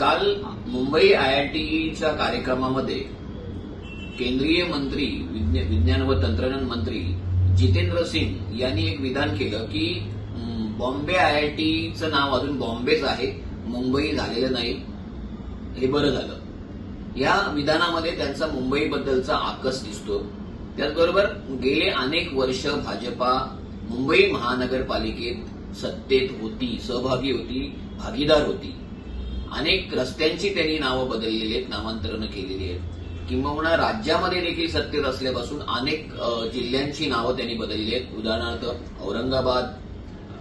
काल Mumbai I I टीच्या कार्यक्रमामध्ये केंद्रीय मंत्री विज्ञ- विज्ञान व तंत्रज्ञान मंत्री जितेंद्र सिंग यांनी एक विधान केलं की बॉम्बे आय आय टीचं नाव अजून बॉम्बेच आहे मुंबई झालेलं नाही हे बरं झालं. या विधानामध्ये त्यांचा मुंबईबद्दलचा आकस दिसतो. त्याचबरोबर गेले अनेक वर्ष भाजपा मुंबई महानगरपालिकेत सत्तेत होती सहभागी होती भागीदार होती. अनेक रस्त्यांची त्यांनी नावं बदललेली आहेत नामांतरणं केलेली आहेत. किंबहुना राज्यामध्ये देखील सत्तेत असल्यापासून अनेक जिल्ह्यांची नावं त्यांनी बदलली आहेत. उदाहरणार्थ औरंगाबाद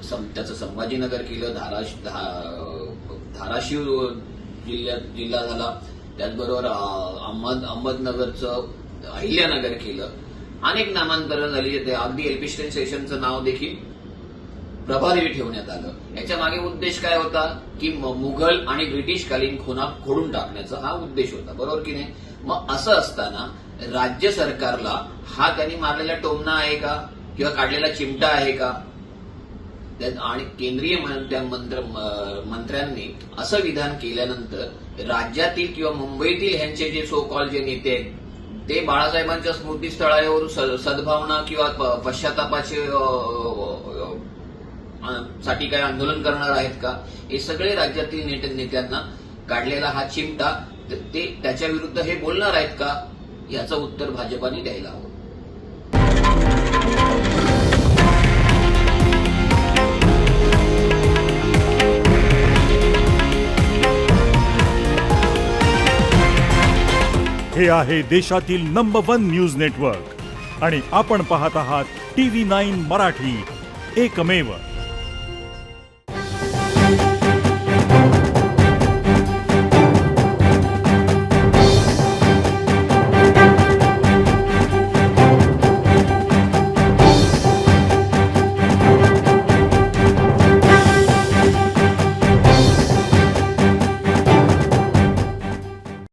सं- त्याचं संभाजीनगर केलं धाराश धा- धाराशिव जिल्ह्यात जिल्हा झाला. त्याचबरोबर अहमद अहमदनगरचं अहिल्यानगर केलं. अनेक नामांतरण झाली. ते अगदी एल्पिस्टन स्टेशनचं नाव देखील प्रभारी ठेवण्यात आलं. याच्या मागे उद्देश काय होता? की मुघल आणि ब्रिटिशकालीन खुना खोडून टाकण्याचा हा उद्देश होता. बरोबर की नाही? मग असं असताना राज्य सरकारला हा त्यांनी मारलेला टोमणा आहे का? किंवा काढलेला चिमटा आहे का? आणि केंद्रीय मंत्र मंत्र्यांनी असं विधान केल्यानंतर राज्यातील किंवा मुंबईतील ह्यांचे जे सो कॉल जे नेते आहेत ते बाळासाहेबांच्या स्मृतीस्थळावर सद्भावना किंवा पश्चातापाचे साठी काय आंदोलन करणार आहेत का? हे सगळे राज्यातील नेत्यांना काढलेला हा चिमटा ते त्याच्या विरुद्ध हे बोलणार आहेत का? याचं उत्तर भाजपाने द्यायला हवं. हे आहे देशातील नंबर वन न्यूज नेटवर्क आणि आपण पाहत आहात टी व्ही नाईन मराठी. एकमेव.